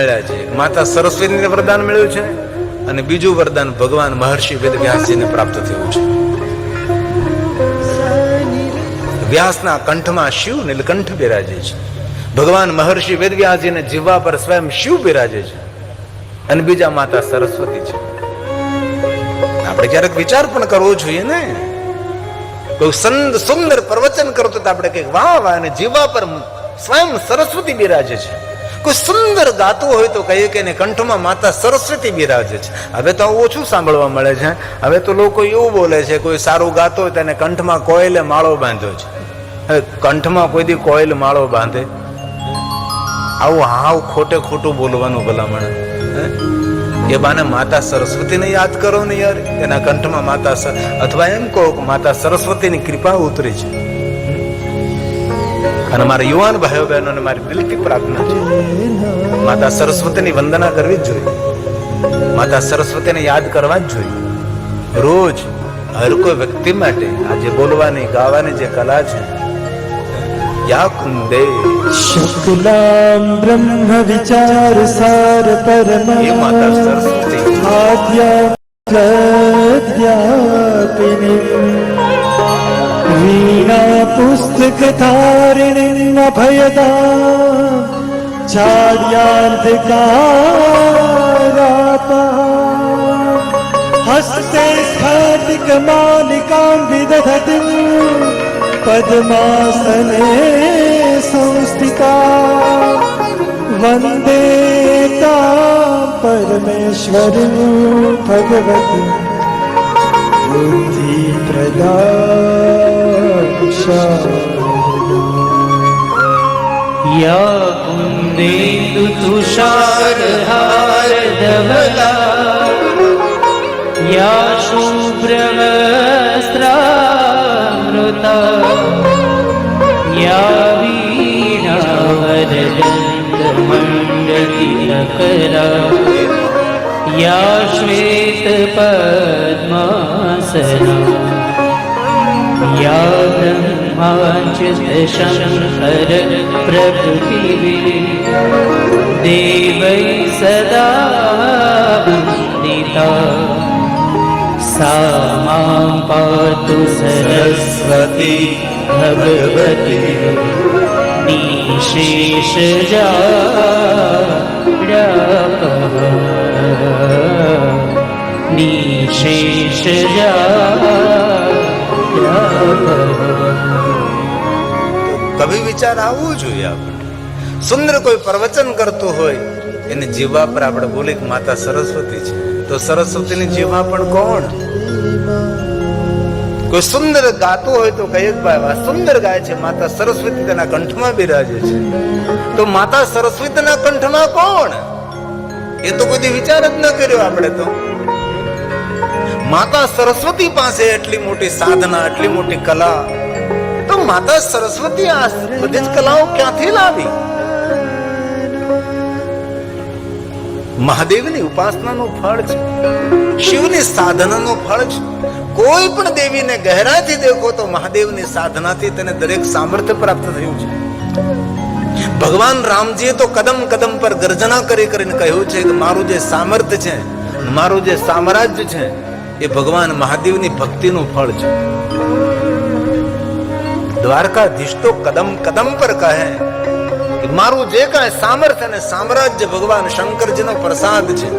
મળ્યા છે માતા સરસ્વતીને વરદાન મળ્યું છે અને બીજું વરદાન ભગવાન મહર્ષિ વેદ વ્યાસજીને પ્રાપ્ત થયું છે. વ્યાસના કંઠમાં શિવ નીલકંઠ બિરાજે છે. ભગવાન મહર્ષિ વેદ વ્યાસજીને જીવવા પર સ્વયં શિવ બિરાજે છે. અને બીજા માતા સરસ્વતી છે. આપણે ક્યારેક વિચાર પણ કરવો જોઈએ ને? કોઈ સંદ, સુંદર પ્રવચન કરતો આપણે કંઈક વાહ વાહ અને જીવવા પર સ્વયં સરસ્વતી બિરાજે છે. કોઈ સુંદર ગાતું હોય તો કહીએ કે કંઠમાં માતા સરસ્વતી બિરાજે છે. હવે તો ઓછું સાંભળવા મળે છે. હવે તો લોકો એવું બોલે છે, કોઈ સારું ગાતો હોય તેને કંઠમાં કોયલે માળો બાંધ્યો છે. હવે કંઠમાં કોઈ દી કોયલ માળો બાંધે. આવું હાવ ખોટે ખોટું બોલવાનું ભલામણ? એ બાને માતા સરસ્વતીને યાદ કરો ને યાર. એના કંઠમાં માતા અથવા એમ કહો કે માતા સરસ્વતીની કૃપા ઉતરી છે. અને મારા યુવાન ભાઈઓ બહેનોને મારી દિલથી પ્રાર્થના છે. માતા સરસ્વતીની વંદના કરવી જ જોઈએ. માતા સરસ્વતીને યાદ કરવા જ જોઈએ. રોજ હર કોઈ વ્યક્તિ માટે આજે બોલવાની ગાવાની જે કલા છે યા કુંદે શુક્લામ બ્રહ્મ વિચાર સાર પરમ એ માતા સરસ્વતી. આદ્યા वीणा पुस्तकधारिणीम् अभयदा चार्यार्धकारापा हस्ते स्फाटिकमालिकां विदधतिं पद्मासने संस्थिता वन्दे तां परमेश्वरीं भगवती बुद्धिप्रदा या कुन्देन्दु तुषारहारधवला या शुभ्रवस्त्रामृता। या वीणावरदन्तमण्डलिनकरा या श्वेतपद्मासना या ब्रह्माच्युतशङ्कर प्रकृतिः देवै सदा वन्दिता। सा मां पातु सरस्वती भगवती। निशेषजा કવિ વિચાર આવવો જોઈએ આપણે? સુંદર કોઈ પ્રવચન કરતું હોય, એને જીવા પર આપણે બોલી માતા સરસ્વતી છે. તો સરસ્વતીની જીવા પણ કોણ? કોઈ સુંદર ગાતું હોય તો કહીએ ભાઈ, વાહ, સુંદર ગાય છે. માતા સરસ્વતી તેના કંઠમાં બિરાજે છે. તો માતા સરસ્વતીના કંઠમાં કોણ? એ તો કોઈ વિચાર જ ન કર્યો આપણે તો. માતા સરસ્વતી પાસે એટલી મોટી સાધના, એટલી મોટી કલા. તો માતા સરસ્વતી આ બધી જ કલાઓ ક્યાંથી લાવી? મહાદેવની ઉપાસનાનું ફળ છે, શિવની સાધનાનું ફળ છે. કોઈ પણ દેવીને ગહેરાથી દેખો તો મહાદેવની સાધનાથી તેને દરેક સામર્થ્ય પ્રાપ્ત થયું છે. ભગવાન રામજીએ તો કદમ કદમ પર ગર્જના કરી કરીને કહ્યું છે કે મારું જે સામર્થ્ય છે, મારું જે સામ્રાજ્ય છે એ ભગવાન મહાદેવની ભક્તિનું ફળ છે. દ્વારકાધીશ તો કદમ કદમ પર કહે કે મારું જે કાંઈ સામર્થ્ય અને સામ્રાજ્ય ભગવાન શંકરજીનો પ્રસાદ છે.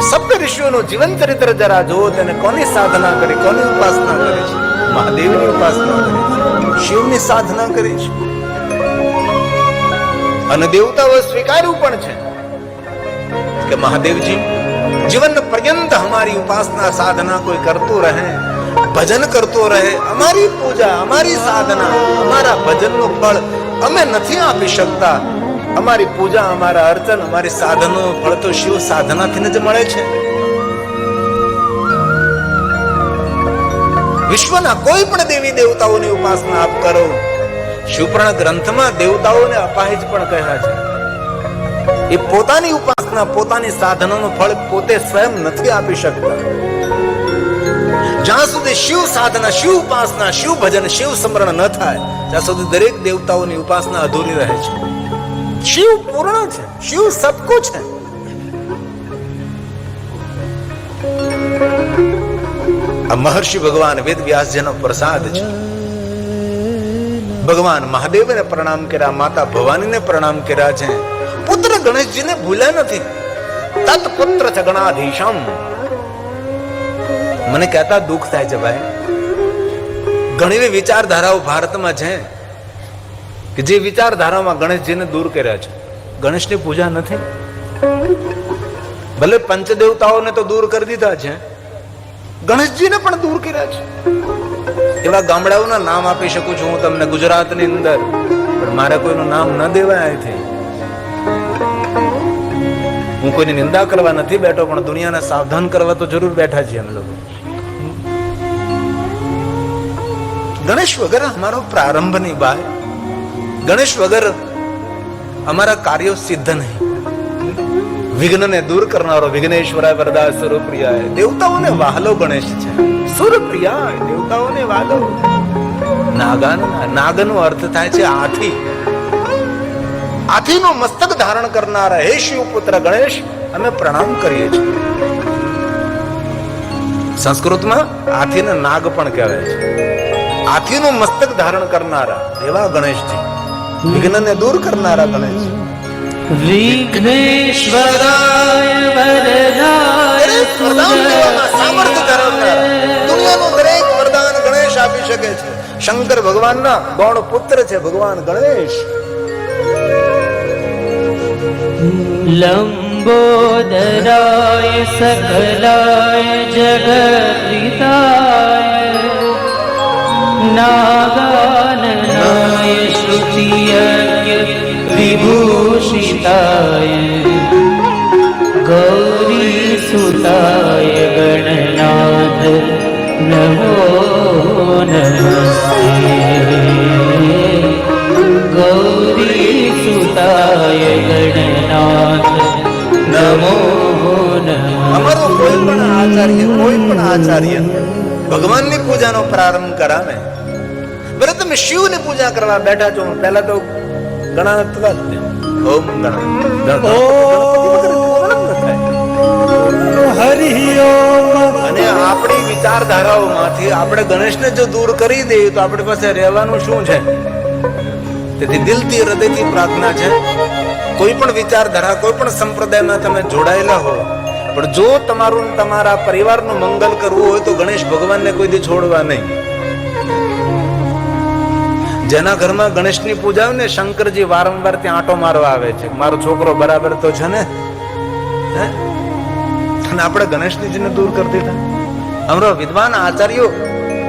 સપ્ત ઋષિઓનું જીવન ચરિત્ર જરા જો તેને કોની સાધના કરી, કોની ઉપાસના કરે છે? મહાદેવની ઉપાસના કરે છે. શિવની સાધના કરી છે. અને દેવતાઓ સ્વીકાર્યું પણ છે. કે મહાદેવજી, જીવન પર્યંત હમારી ઉપાસના સાધના કોઈ કરતું રહે, ભજન કરતો રહે, અમારી પૂજા, અમારી સાધના, અમારા ભજનનું ફળ અમે નથી આપી શકતા. અમારી પૂજા, અમારા અર્ચન, અમારી સાધનો ફળ તો શિવ સાધનાથી જ મળે છે. વિશ્વના કોઈ પણ દેવી દેવતાઓની ઉપાસના આપ કરો. શિવપુરાણ ગ્રંથમાં દેવતાઓને અપાહિજ પણ કહ્યા છે. એ પોતાની ઉપાસના, પોતાની સાધનાનું ફળ પોતે સ્વયં નથી આપી શકતા. જ્યાં સુધી શિવ સાધના, શિવ ઉપાસના, શિવ ભજન, શિવ સ્મરણ ન થાય, ત્યાં સુધી દરેક દેવતાઓની ઉપાસના અધૂરી રહે છે. શિવ પૂર્ણ છે, શિવ સબકો છે. આ મહર્ષિ ભગવાન વેદ વ્યાસજીનો પ્રસાદ છે. ભગવાન મહાદેવને પ્રણામ કર્યા, માતા ભવાનીને પ્રણામ કર્યા છે. ગણેશજીને ભૂલ્યા નથી. તત્પુત્ર છે ગણાધીશમ. મને કહેતા દુઃખ થાય છે ભાઈ. ઘણી વિચારધારાઓ ભારતમાં છે કે જે વિચારધારામાં ગણેશજીને દૂર કર્યા છે. ગણેશની પૂજા નથી. ભલે પંચદેવતાઓને તો દૂર કરી દીધા છે. ગણેશજીને પણ દૂર કર્યા છે. એવા ગામડાઓના નામ આપી શકું છું હું તમને ગુજરાતની અંદર. પણ મારે કોઈનું નામ ન દેવાય અહીંથી. હું કોઈની નિંદા કરવા નથી બેઠો, પણ દુનિયાને સાવધાન કરવા તો જરૂર બેઠા છીએ અમે લોકો. ગણેશ વગર અમારો પ્રારંભ નહીં બાય ગણેશ વગર અમારા કાર્યો સિદ્ધ નહીં. વિઘ્નને દૂર કરનારો વિઘ્નેશ્વરાય વરદા સુરપ્રિયાય દેવતાઓને વાહલો ગણેશ છે. સુરપ્રિયાય દેવતાઓને વાહલો. નાગાન, નાગનો અર્થ થાય છે આથી. આથીનું મસ્તક ધારણ કરનારા હે શિવ પુત્ર ગણેશ અમે પ્રણામ કરીએ છીએ. સંસ્કૃતમાં હાથીને નાગ પણ કહેવાય છે. હાથીનું મસ્તક ધારણ કરનારા એવા ગણેશજી વિઘ્નને દૂર કરનારા ગણેશ દુનિયાનું દરેક વરદાન ગણેશ આપી શકે છે. શંકર ભગવાનના ગૌણ પુત્ર છે ભગવાન ગણેશ. लम्बोदराय सकलाय जगदिताय नागाननाय श्रुतियज्ञ विभूषिताय गौरीसुताय गणनाथ नमो नमस्ते। ગૌરીસુતાય ગણનાથ. નમો અમારો કોઈ પણ આચાર્ય કોઈ પણ આચાર્ય ભગવાનની પૂજાનો પ્રારંભ કરાવે. બરે તમે શિવની પૂજા કરવા બેઠા છો પહેલા તો ગણાત્વ ઓમ ગણ હરિ ઓમ. અને આપણી વિચારધારાઓમાંથી આપણે ગણેશને જો દૂર કરી દઈએ તો આપણી પાસે રહેવાનું શું છે? તેથી દિલથી હૃદયથી પ્રાર્થના છે, કોઈ પણ વિચારધારા, કોઈ પણ સંપ્રદાયમાં તમે જોડાયેલા હો, પણ જો તમારું, તમારા પરિવારનું મંગલ કરવું હોય તો ગણેશ ભગવાનને કોઈ દી છોડવા નહીં. જેના ઘરમાં ગણેશની પૂજા ને, શંકરજી વારંવાર ત્યાં આંટો મારવા આવે છે. મારો છોકરો બરાબર તો છે ને? હે? અને આપણે ગણેશજીને દૂર કરી દીધા. અમારો વિદ્વાન આચાર્યો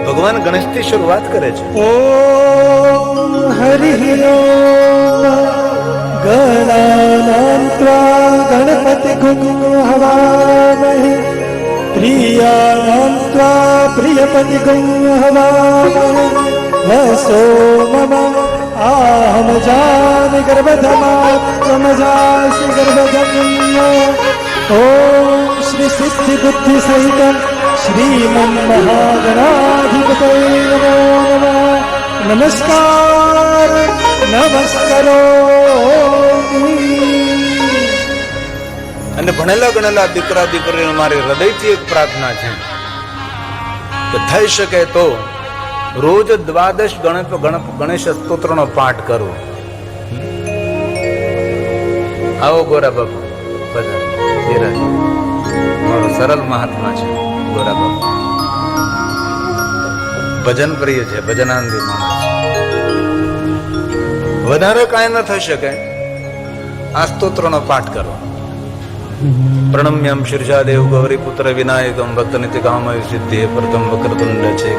ભગવાન ગણેશથી શરૂઆત કરે છે. ઓમ હરિ ત્વા ગણપતિ ગું હવામહે પ્રિયાનાં ત્વા પ્રિયપતિ ગું હવામહે વસો મમ આહમ જામિ ગર્ભધમાત્મ જાસી ગર્ભધમ ઓમ શ્રી સિદ્ધિ બુદ્ધિ સહિત શ્રીમન મહાગણાધિપતય નમો નમઃ. નમસ્કાર, નમસ્કારો. અને ભણેલા ગણેલા દીકરા દીકરીને મારી હૃદયથી એક પ્રાર્થના છે કે થઈ શકે તો રોજ દ્વાદશ ગણપ ગણપ ગણેશ સ્તોત્રનો પાઠ કરવો આવો ગોરા બાપુ, બધા મારો સરળ મહાત્મા છે, ગોરા બાપુ. ભજન પ્રિય છે ભજનાનંદી માણસ. વધારે કાંઈ ન થઈ શકે. આ સ્તોત્રનો પાઠ કરો. પ્રણમ્યમ શીર્ષાદેવ ગૌરી પુત્ર વિનાયકમ ભક્ત નિત્ય કામય સિદ્ધિ પ્રથમ વક્રતુંડ છે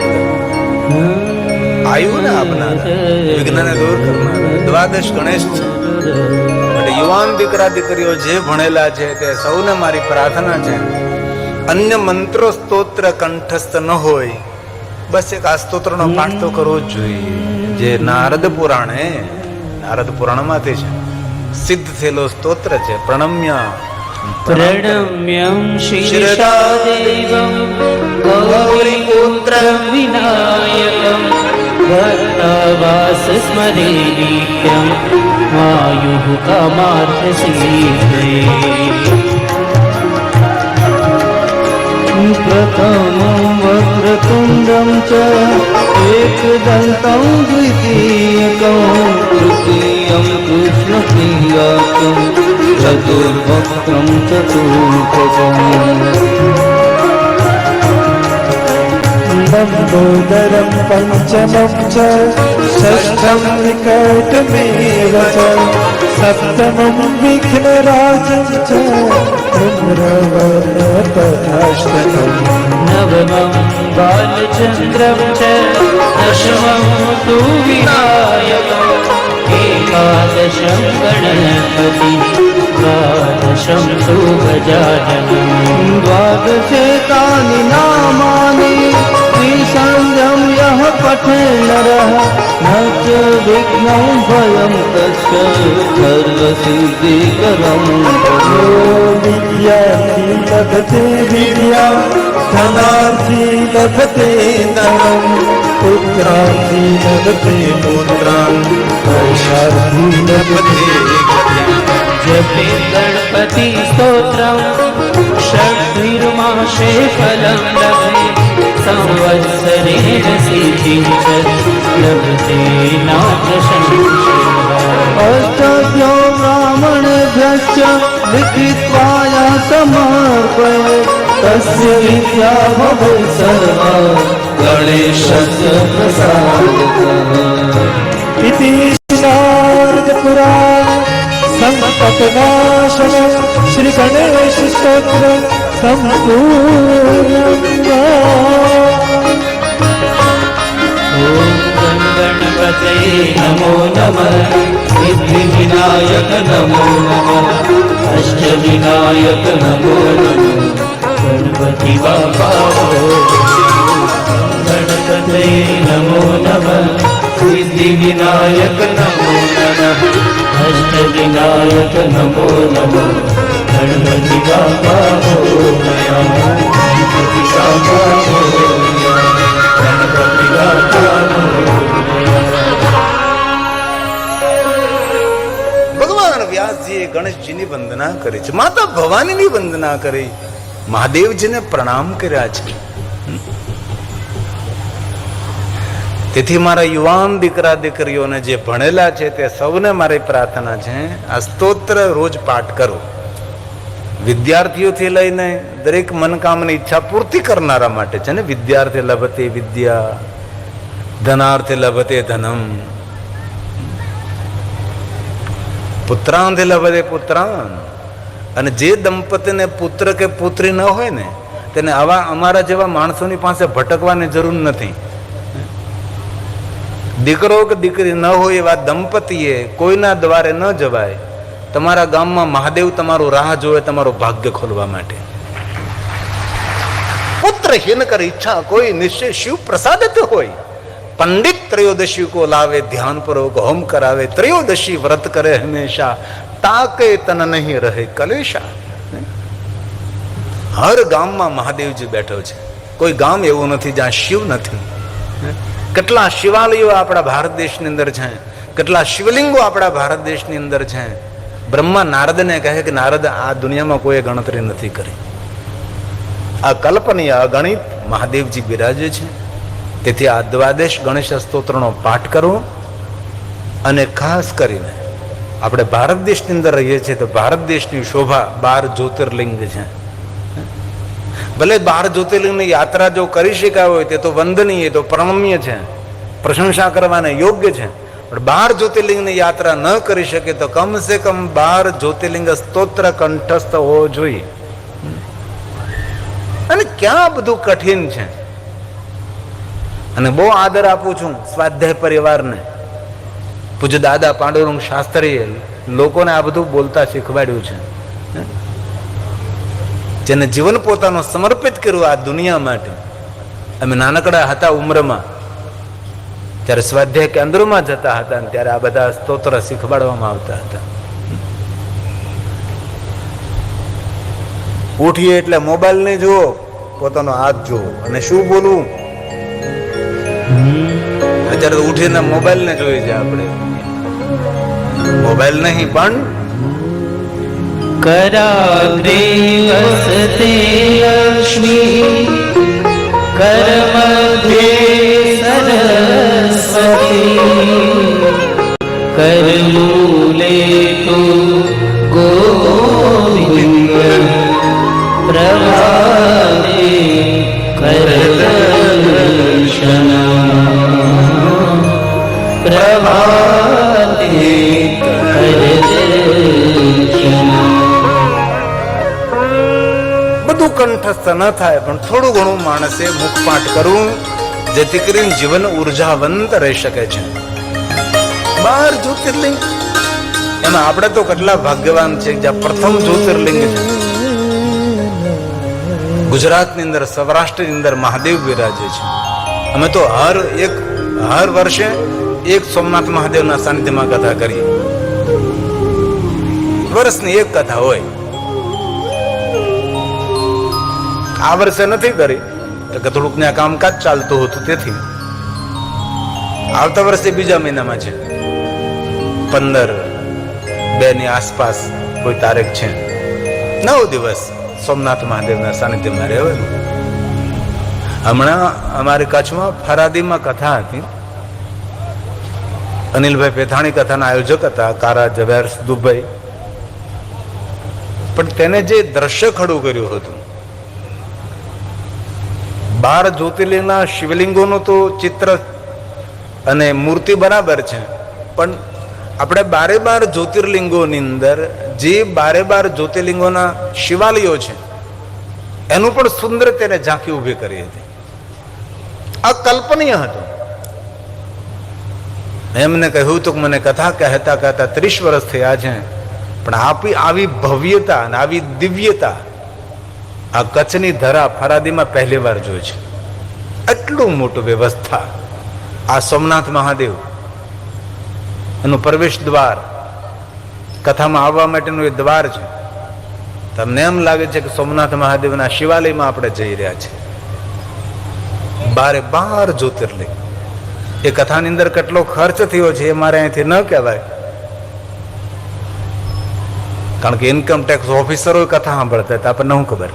આયુને આપનાર વિઘ્નને દૂર કરનાર દ્વાદશ ગણેશ છે માટે યુવાન દીકરા દીકરીઓ જે ભણેલા છે તે સૌને મારી પ્રાર્થના છે અન્ય મંત્રો સ્તોત્ર કંઠસ્થ ન હોય બસ એક આ સ્તોત્રનો પાઠ તો કરવો જ જોઈએ જે નારદ પુરાણે નારદ પુરાણમાંથી છે સિદ્ધ થયેલો સ્તોત્ર છે પ્રણમ્ય प्रणम्यं शिरसा देवं गौरीपुत्रं विनायकं भक्तवास स्मरे नित्यं वायुः कामार्थसिद्धये प्रथमं वक्रतुण्डं च एकदन्तं द्वितीयकं तृतीयं कृष्णप्रियाकं चतुर्भक्त्रं चतुर्भकम् लम्बोदरं पञ्चमं च षष्ठं विकटमेव च सप्तमं विघ्नराजं च धूम्रवर्णपथाष्टकम् नवमं बालचन्द्रं च दशमं तु विनायकम् एकादशं गणपति गजाननम् द्वादशेतानि नामानि त्रिसन्ध्यं यः पठे नरः न च विघ्नं भयं तस्य सर्वसिद्धिकरं। यो लभते विद्या धनार्थी लभते धनं पुत्रार्थी लभते पुत्रान् वैशार्थी लभते जपे गणपति स्तोत्रं षड्भिर्मासे फलं लभे संवत्सरेण सिद्धिं च लभते नाथशंशयः अष्टभ्यो ब्राह्मणेभ्यश्च लिखित्वाय समर्पये तस्य विद्या भवेत् सर्वा गणेशस्य प्रसादतः इति సంకటనాశన శ్రీ గణేశ స్తోత్ర సంపూర్ణంగా ఓం గణపతే నమో నమ సిద్ధి వినాయక నమో నమ అష్ట వినాయక నమో నమ గణపతి బాబా గణపతే నమో నమ సిద్ధి వినాయక నమో నమ अष्टविनायक नमो नमः गणपति बाबा मोरया गणपति बाबा मोरया गणपति बाबा ભગવાન વ્યાસજીએ ગણેશજીની વંદના કરી છે માતા ભવાનીની વંદના કરી મહાદેવજીને પ્રણામ કર્યા છે તેથી મારા યુવાન દીકરા દીકરીઓને જે ભણેલા છે તે સૌને મારી પ્રાર્થના છે, આ સ્તોત્ર રોજ પાઠ કરો. વિદ્યાર્થીઓથી લઈને દરેક મનકામની ઈચ્છા પૂર્તિ કરનારા માટે છે ને, વિદ્યાર્થી લભતે વિદ્યા, ધનાર્થે લભતે ધનમ. પુત્રાંતે લભતે પુત્રાન. અને જે દંપતીને પુત્ર કે પુત્રી ન હોય ને, તેને આવા અમારા જેવા માણસોની પાસે ભટકવાની જરૂર નથી. દીકરો કે દીકરી ન હોય એવા દંપતીએ કોઈના દ્વારે ન જવાય. તમારા ગામમાં મહાદેવ તમારું રાહ જોવે તમારું ભાગ્ય ખોલવા માટે. પુત્રહીન કર ઈચ્છા કોઈ નિશ્ચય શિવ પ્રસાદિત હોય. પંડિત ત્રયોદશી કો લાવે ધ્યાન પૂર્વક હોમ કરાવે. ત્રયોદશી વ્રત કરે હંમેશા. તાકે તન નહીં રહે કલેશા. હર ગામમાં મહાદેવજી બેઠો છે. કોઈ ગામ એવું નથી જ્યાં શિવ નથી. કેટલા શિવાલયો આપણા ભારત દેશની અંદર છે? કેટલા શિવલિંગો આપણા ભારત દેશની અંદર છે? બ્રહ્મા નારદને કહે કે નારદ, આ દુનિયામાં કોઈ ગણતરી નથી કરી. આ કલ્પનીય અગણિત મહાદેવજી બિરાજે છે. તેથી આ દ્વાદેશ ગણેશ સ્તોત્રનો પાઠ કરવો અને ખાસ કરીને, આપણે ભારત દેશની અંદર રહીએ છીએ તો ભારત દેશની શોભા બાર જ્યોતિર્લિંગ છે. ભલે બાર જ્યોતિર્લિંગની યાત્રા જો કરી શકાય હોય તે તો વંદનીય તો પ્રણમ્ય છે. પ્રશંસા કરવાને યોગ્ય છે. પણ બાર જ્યોતિર્લિંગની યાત્રા ન કરી શકે તો કમસે કમ બાર જ્યોતિર્લિંગ સ્તોત્ર કંઠસ્થ હોવો જોઈએ. અને ક્યાં બધું કઠિન છે? અને બહુ આદર આપું છું સ્વાધ્યાય પરિવારને. પૂજ્ય દાદા પાંડુરંગ શાસ્ત્રીએ લોકોને આ બધું બોલતા શીખવાડ્યું છે. જેને જીવન પોતાનું સમર્પિત કર્યું આ દુનિયા માટે. અમે નાનકડા હતા ઉંમરમાં. ત્યારે સ્વાધ્યાય કેન્દ્રોમાં જતા હતા ત્યારે આ બધા સ્તોત્ર શીખવાડવામાં આવતા હતા. ઉઠીએ એટલે મોબાઈલ ને જુઓ, પોતાનો હાથ જોવો અને શું બોલવું? અત્યારે ઉઠીને મોબાઈલ ને જોઈએ છે આપણે. મોબાઈલ નહીં, પણ कराग्रे वसते लक्ष्मी करमध्ये सरस्वती करमूले तु गोविन्द प्रभाते करदर्शना प्रभाते બધું કંઠસ્થ ન થાય, પણ થોડું ઘણું માણસે મુખપાઠ કરવું જેથી કરીને જીવન ઉર્જાવંત રહી શકે છે. બાર જ્યોતિર્લિંગ. એમાં આપણે તો કેટલા ભાગ્યવાન છે જ્યાં પ્રથમ જ્યોતિર્લિંગ છે. ગુજરાતની અંદર, સૌરાષ્ટ્રની અંદર મહાદેવ બિરાજે છે. અમે તો હર એક, હર વર્ષે એક સોમનાથ મહાદેવના સાનિધ્યમાં કથા કરીએ. વર્ષની એક કથા હોય. આ વર્ષે નથી કરી. તો કે થોડુંક ને કામકાજ ચાલતું હતું તેથી. આવતા વર્ષે બીજા મહિનામાં છે. પંદર બે ની આસપાસ કોઈ તારીખ છે. નવ દિવસ સોમનાથ મહાદેવના સાનિધ્યમાં રહેવાનું હમણાં અમારી કચ્છમાં ફરાદીમાં કથા હતી. અનિલભાઈ પેથાણી કથાના આયોજક હતા, કારા ઝવેર દુબઈ. પણ તેને જે દ્રશ્ય ખડું કર્યું હતું બાર જ્યોતિર્લિંગના શિવલિંગોનું તો ચિત્ર અને મૂર્તિ બરાબર છે. પણ આપણે બારે બાર જ્યોતિર્લિંગોની અંદર જે બારે બાર જ્યોતિર્લિંગોના શિવાલયો છે, એનું પણ સુંદર તેને ઝાંખી ઊભી કરી હતી. આ કલ્પનીય હતું. એમને કહ્યું, તો મને કથા કહેતા કહેતા ત્રીસ વર્ષ થયા છે, પણ આપી, આવી ભવ્યતા અને આવી દિવ્યતા આ કચ્છની ધરા ફરાદીમાં પહેલી વાર જોઈ છે. એટલું મોટું વ્યવસ્થા. આ સોમનાથ મહાદેવ. એનું પ્રવેશ દ્વાર. કથામાં આવવા માટેનું એ દ્વાર છે. તમને એમ લાગે છે કે સોમનાથ મહાદેવના શિવાલયમાં આપણે જઈ રહ્યા છે. બારે બાર જ્યોતિર્લિંગ. એ કથાની અંદર કેટલો ખર્ચ થયો છે એ મારે અહીંથી ન કહેવાય. કારણ કે ઇન્કમ ટેક્સ ઓફિસરો કથા સાંભળતા હતા આપણને શું ખબર?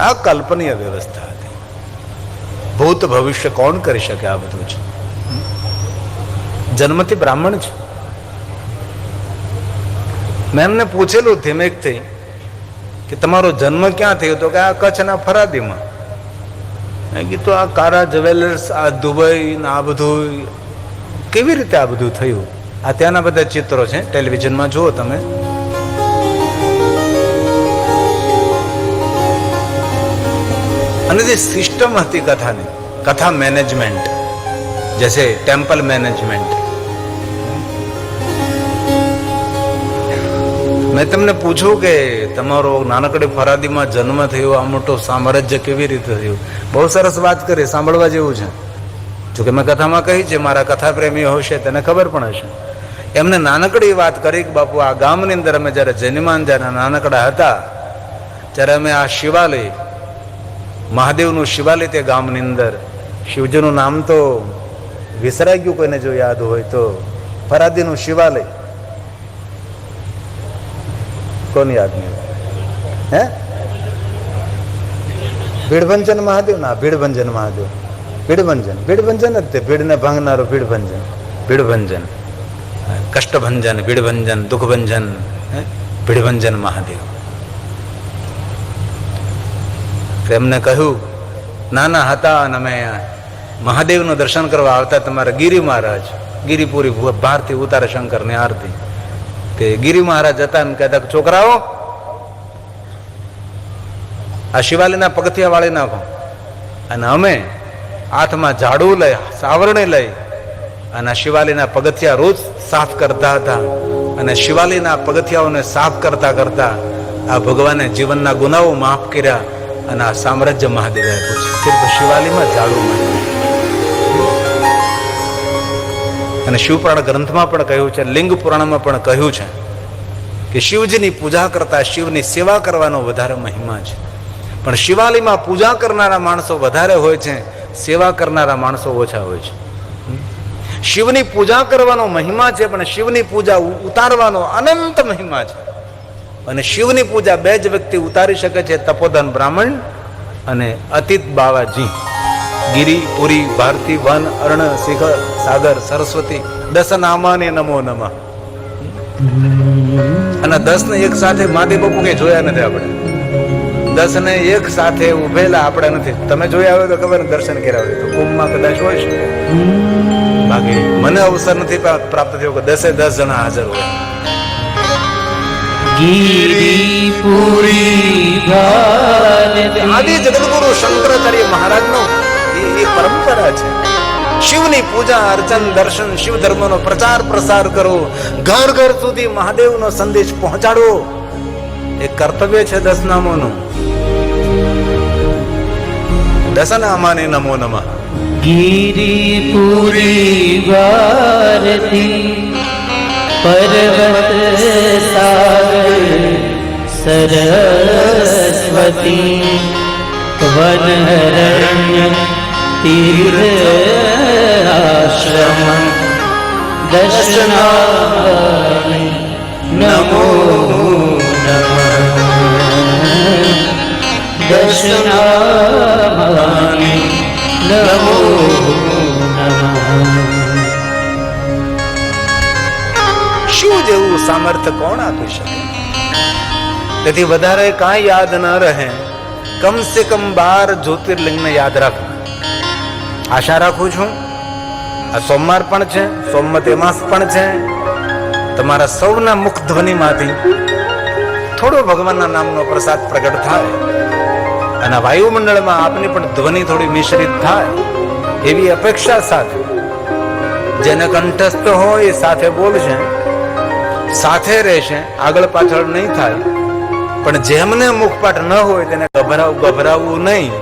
આ કલ્પનીય વ્યવસ્થા હતી. ભૂત ભવિષ્ય કોણ કરી શકે આ બધું છે? જન્મથી બ્રાહ્મણ છે? મેં એમને પૂછેલું ધીમેકથી કે તમારો જન્મ ક્યાં થયો તો કે આ કચ્છના ફરાદીમાં. મેં કીધું, આ કારા જ્વેલર્સ, આ દુબઈ ને આ બધું કેવી રીતે આ બધું થયું? આ ત્યાંના બધા ચિત્રો છે, ટેલિવિઝનમાં જુઓ તમે. અને જે સિસ્ટમ હતી કથાની, કથા મેનેજમેન્ટ જૈસે ટેમ્પલ મેનેજમેન્ટ મેં તમને પૂછ્યું કે તમારો નાનકડી ફરાદીમાં જન્મ થયો, આ મોટો સામ્રાજ્ય કેવી રીતે થયું? બહુ સરસ વાત કરી, સાંભળવા જેવું છે. જોકે મેં કથામાં કહી છે, મારા કથા પ્રેમી હશે, તેને ખબર પણ હશે. એમને નાનકડી વાત કરી કે, બાપુ, આ ગામની અંદર અમે જ્યારે જન્માન, જ્યારે નાનકડા હતા, ત્યારે અમે આ શિવાલય મહાદેવનું શિવાલય તે ગામની અંદર. શિવજીનું નામ તો વિસરાઈ ગયું કોઈને જો યાદ હોય તો. ફરાદીનું શિવાલય. કોની યાદ નહીં હે? ભીડભંજન મહાદેવ? ના, ભીડભંજન મહાદેવ. ભીડભંજન. ભીડભંજન જ તે, ભીડને ભાંગનારો ભીડભંજન. ભીડભંજન. કષ્ટભંજન, ભીડભંજન, દુઃખભંજન? ભીડભંજન મહાદેવ. એમને કહ્યું, નાના હતા અને અમે મહાદેવનું દર્શન કરવા આવતા તમારા ગિરી મહારાજ. ગિરિપુરી ભારથી ઉતારે શંકરની આરતી. તે ગિરી મહારાજ હતા ને કહેતા છોકરાઓ, આ શિવાલીના પગથિયા વાળી નાખો. અને અમે હાથમાં ઝાડુ લઈ, સાવરણી લઈ અને શિવાલીના પગથિયા રોજ સાફ કરતા હતા. અને શિવાલીના પગથિયાઓને સાફ કરતા કરતા આ ભગવાને જીવનના ગુનાઓ માફ કર્યા. અને આ સામ્રાજ્ય મહાદેવે આપ્યું છે. સિર્ફ શિવાલીમાં ઝાડુ મળ્યું અને શિવપુરાણ ગ્રંથમાં પણ કહ્યું છે, લિંગ પુરાણમાં પણ કહ્યું છે કે શિવજીની પૂજા કરતા શિવની સેવા કરવાનો વધારે મહિમા છે. પણ શિવાલીમાં પૂજા કરનારા માણસો વધારે હોય છે, સેવા કરનારા માણસો ઓછા હોય છે. શિવની પૂજા કરવાનો મહિમા છે, પણ શિવની પૂજા ઉતારવાનો અનંત મહિમા છે. અને શિવની પૂજા બે જ વ્યક્તિ ઉતારી શકે છે તપોધન બ્રાહ્મણ અને અતિત બાવાજી. ગિરી, પુરી, ભારતી, વન, અર્ણ શિખર સાગર, સરસ્વતી દસ નામાને નમો નમઃ. અને દસ ને એક સાથે માદે બાપુ કઈ જોયા નથી આપણે. દસ ને એક સાથે ઉભેલા આપણે નથી. તમે જોયા હોય તો ખબર દર્શન કર્યા હોય તો. કુંભમાં કદાચ હોય છે. બાકી મને અવસર નથી પ્રાપ્ત થયો કે દસે દસ જણા હાજર હોય. ગિરિપુરી આદિ જગદગુરુ શંકરાચાર્ય મહારાજનો એ એ પરંપરા છે. શિવની પૂજા અર્ચન દર્શન શિવ ધર્મનો પ્રચાર પ્રસાર કરો. ઘર ઘર સુધી મહાદેવનો સંદેશ પહોંચાડવો એ કર્તવ્ય છે દસનામોનું. દસનામાને નમો નમઃ. ગીરીપુરી ભારતી पर्वततार सरस्वती वनरण्य तीर्थ दर्शना नमो नमः। दर्शना સામર્થ્ય કોણ આપી શકે? તેથી વધારે કાંઈ યાદ ન રહે. કમસે કમ બાર જ્યોતિર્લિંગને યાદ રાખો આશા રાખું છું. આ સોમવાર પણ છે, સોમવતી માસ પણ છે. તમારા સૌના મુખ ધ્વનિમાંથી થોડો ભગવાનના નામનો પ્રસાદ પ્રગટ થાય. અને વાયુમંડળમાં આપની પણ ધ્વનિ થોડી મિશ્રિત થાય. એવી અપેક્ષા સાથે જેને કંઠસ્થ હોય એ સાથે બોલશે. સાથે રહેશે, આગળ પાછળ નહીં થાય. પણ જેમને મુખપાઠ ન હોય તેને ગભરાવ ગભરાવવું નહીં.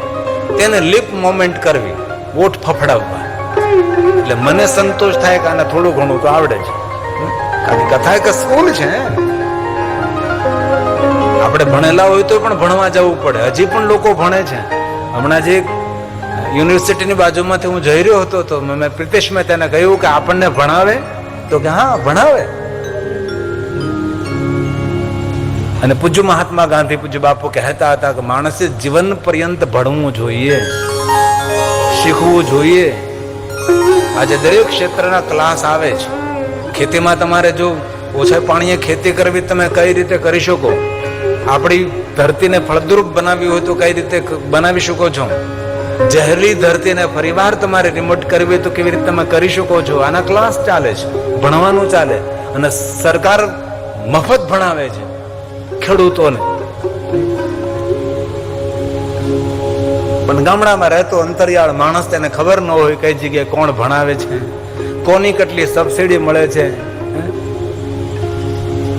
તેને લિપ મોમેન્ટ કરવી, ઓઠ ફફડાવવા. એટલે મને સંતોષ થાય કે આને થોડું ઘણું તો આવડે છે. કારણ કથા એક સ્કૂલ છે. આપણે ભણેલા હોય તો પણ ભણવા જવું પડે. હજી પણ લોકો ભણે છે. હમણાં જે યુનિવર્સિટીની બાજુમાંથી હું જઈ રહ્યો હતો તો મેં પ્રિતેશ મેં તેને કહ્યું કે આપણને ભણાવે. તો કે હા, ભણાવે. અને પૂજ્ય મહાત્મા ગાંધી પૂજ્ય બાપુ કહેતા હતા કે માણસે જીવન પર્યંત ભણવું જોઈએ, શીખવું જોઈએ. આજે દરેક ક્ષેત્રના ક્લાસ આવે છે. ખેતીમાં તમારે જો ઓછા પાણીએ ખેતી કરવી તમે કઈ રીતે કરી શકો? આપણી ધરતીને ફળદ્રુપ બનાવવી હોય તો કઈ રીતે બનાવી શકો છો? જહેલી ધરતીને ફરીવાર તમારે રિમોટ કરવી હોય તો કેવી રીતે તમે કરી શકો છો? આના ક્લાસ ચાલે છે, ભણવાનું ચાલે. અને સરકાર મફત ભણાવે છે. ખેડૂતોને. પણ ગામડામાં રહેતો અંતરિયાળ માણસ તેને ખબર ન હોય કઈ જગ્યાએ કોણ ભણાવે છે, કોની કેટલી સબસિડી મળે છે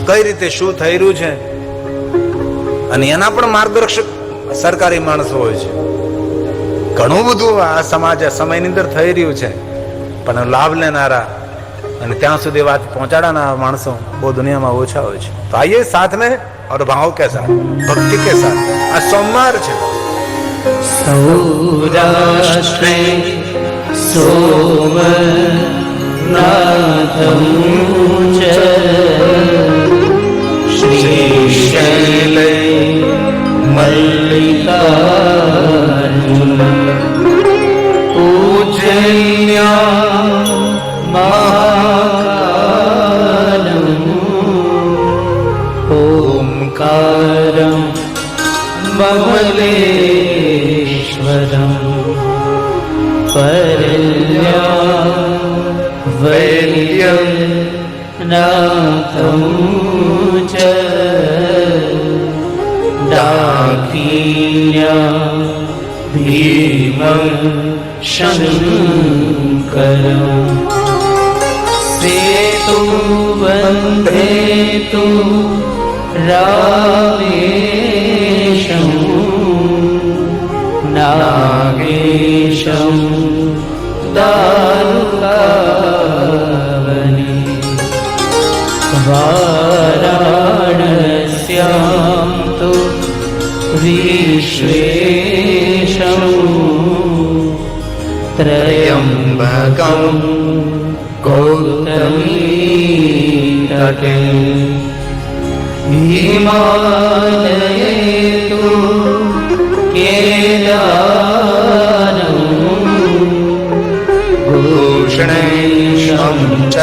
કઈ રીતે શું થઈ રહ્યું છે? અને એના પણ માર્ગદર્શક સરકારી માણસો હોય છે. ઘણું બધું આ સમાજ સમયની અંદર થઈ રહ્યું છે, પણ લાભ લેનારા અને ત્યાં સુધી વાત પહોંચાડાના માણસો બહુ દુનિયામાં ઓછા હોય છે. તો આઈએ સાથને और भाव के साथ भक्ति के साथ આ સોમવાર છે સૌરાષ્ટ્રે સોમનાથમ ચ શ્રીશૈલે મલ્લિકાર્જુન નાથમ ચ દાખિન્યા ભીમં શંકરમ સેતુ વંદેતુ રામેશમ નાગેશમ. त्र्यम्बकं कौतमीतटे हिमालये तु केदारम् भूषणैषं च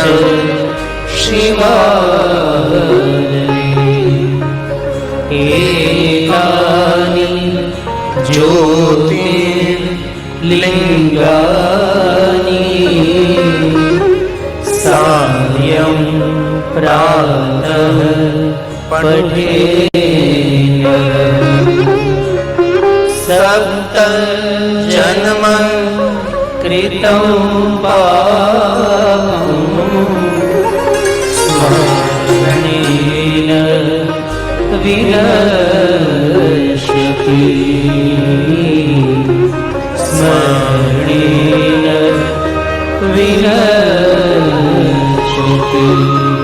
शिवालये एकानि ज्योतिर्लिङ्ग सायं प्रातः पठे सप्त जन्म कृतं पानेन विरशति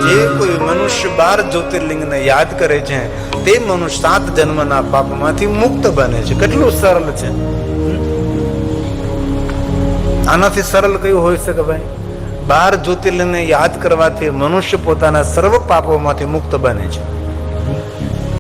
જે કોઈ મનુષ્ય બાર જ્યોતિર્લિંગને યાદ કરે છે તે મનુષ્ય સાત જન્મના પાપમાંથી મુક્ત બને છે. કેટલું સરળ છે? આનાથી સરળ કયું હોઈ શકે ભાઈ? બાર જ્યોતિર્લિંગને યાદ કરવાથી મનુષ્ય પોતાના સર્વ પાપોમાંથી મુક્ત બને છે.